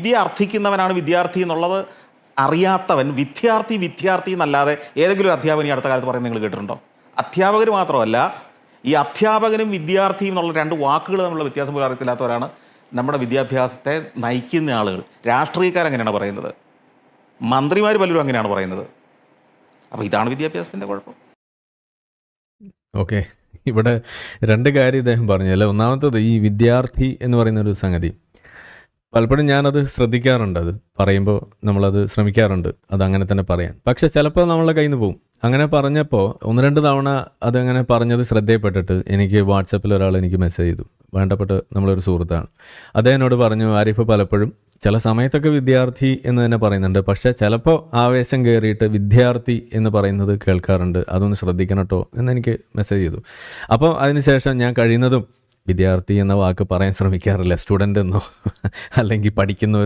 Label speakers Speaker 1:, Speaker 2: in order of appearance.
Speaker 1: വിദ്യ അർത്ഥിക്കുന്നവനാണ് വിദ്യാർത്ഥി എന്നുള്ളത് അറിയാത്തവൻ വിദ്യാർത്ഥി വിദ്യാർത്ഥി എന്നല്ലാതെ ഏതെങ്കിലും അധ്യാപകൻ അടുത്ത കാലത്ത് പറയുന്നത് നിങ്ങൾ കേട്ടിട്ടുണ്ടോ? അധ്യാപകർ മാത്രമല്ല ഈ അധ്യാപകനും വിദ്യാർത്ഥിയും എന്നുള്ള രണ്ട് വാക്കുകൾ തമ്മിലുള്ള വ്യത്യാസം പോലും അറിയത്തില്ലാത്തവരാണ് നമ്മുടെ വിദ്യാഭ്യാസത്തെ നയിക്കുന്ന ആളുകൾ. രാഷ്ട്രീയക്കാരെങ്ങനെയാണ് പറയുന്നത്. മന്ത്രിമാർ പലരും അങ്ങനെയാണ് പറയുന്നത്. അപ്പോൾ ഇതാണ് വിദ്യാഭ്യാസത്തിന്റെ കുഴപ്പം.
Speaker 2: ഓക്കെ. ഇവിടെ രണ്ട് കാര്യം ഇദ്ദേഹം പറഞ്ഞു അല്ലേ? ഒന്നാമത്തത് ഈ വിദ്യാർത്ഥി എന്ന് പറയുന്ന ഒരു സംഗതി. പലപ്പോഴും ഞാനത് ശ്രദ്ധിക്കാറുണ്ട് അത്. പറയുമ്പോൾ നമ്മളത് ശ്രമിക്കാറുണ്ട്. അത് അങ്ങനെ തന്നെ പറയാൻ. പക്ഷെ ചിലപ്പോൾ നമ്മളെ കയ്യിൽ നിന്ന് പോകും അങ്ങനെ പറഞ്ഞപ്പോൾ ഒന്ന് രണ്ട് തവണ അതങ്ങനെ പറഞ്ഞത് ശ്രദ്ധയപ്പെട്ടിട്ട് എനിക്ക് വാട്സപ്പിൽ ഒരാൾ എനിക്ക് മെസ്സേജ് ചെയ്തു. വേണ്ടപ്പെട്ട നമ്മളൊരു സുഹൃത്താണ്. അദ്ദേഹം എന്നോട് പറഞ്ഞു ആരിഫ് പലപ്പോഴും ചില സമയത്തൊക്കെ വിദ്യാർത്ഥി എന്ന് തന്നെ പറയുന്നുണ്ട്. പക്ഷേ ചിലപ്പോൾ ആവേശം കയറിയിട്ട് വിദ്യാർത്ഥി എന്ന് പറയുന്നത് കേൾക്കാറുണ്ട്. അതൊന്ന് ശ്രദ്ധിക്കണം കേട്ടോ എന്ന് എനിക്ക് മെസ്സേജ് ചെയ്തു. അപ്പോൾ അതിനുശേഷം ഞാൻ കഴിയുന്നതും വിദ്യാർത്ഥി എന്ന വാക്ക് പറയാൻ ശ്രമിക്കാറില്ല. സ്റ്റുഡന്റ് എന്നോ അല്ലെങ്കിൽ പഠിക്കുന്ന